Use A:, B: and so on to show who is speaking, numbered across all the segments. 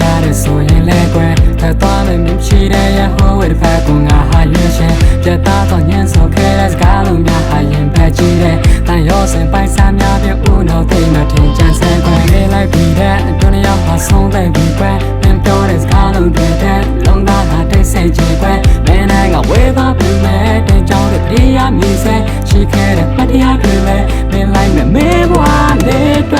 A: ရတယ်ဆိုရင်လဲကွယ်ထပ်သွားမယ်မြင်ရှိတဲ့ရဟိုးဝဲတစ်ဖက်ကငါဟာရွှေရှင်ပြတ်သားတော့ညံဆိုခဲတဲ့စကားလုံးများဟာရင်ဖက်ကြည့်တဲ့တန်ရောစင်ပိုင်စားများပြဦးနောက်သိမထင်ချမ်းဆဲကွယ်လေးလိုက်ပြီးတဲ့အတွင်းရောက်ပါဆုံးတဲ့ပြီးကွယ်ပင်ပြောတဲ့စကားလုံးတွေတဲ့လုံးသားဟာတိတ်ဆိတ်ကြည့်ကွယ်မင်းနိုင်ကဝေးသွားပြီမဲ့တဲ့ကြောင့်တဲ့တရားမြည်စဲရှိခဲ့တဲ့မတရားတွေလည်းမင်းလိုက်မဲ့မေးဘွားလေးတွေ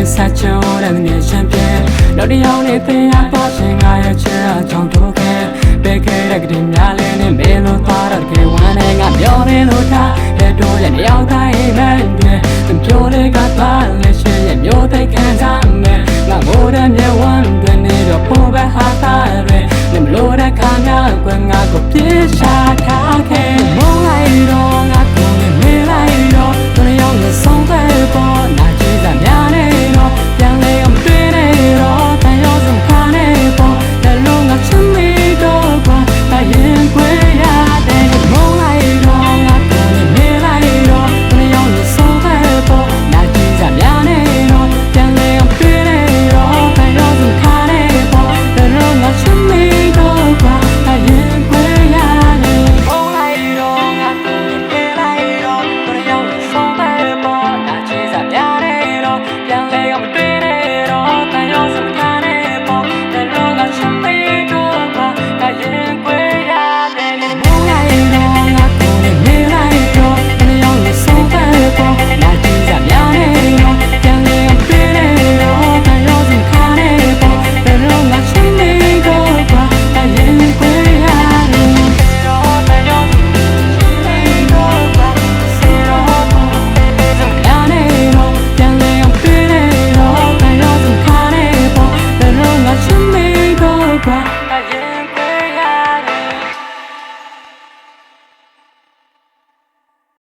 A: များဖွင့်နေဆက်ချိုးတဲ့ငွေရှင်ပြဲတော့တယောက်နဲ့တင်ရပါရှင်ငါရဲ့ချမ်းအကြောင်းတို့ကဲပေခဲ့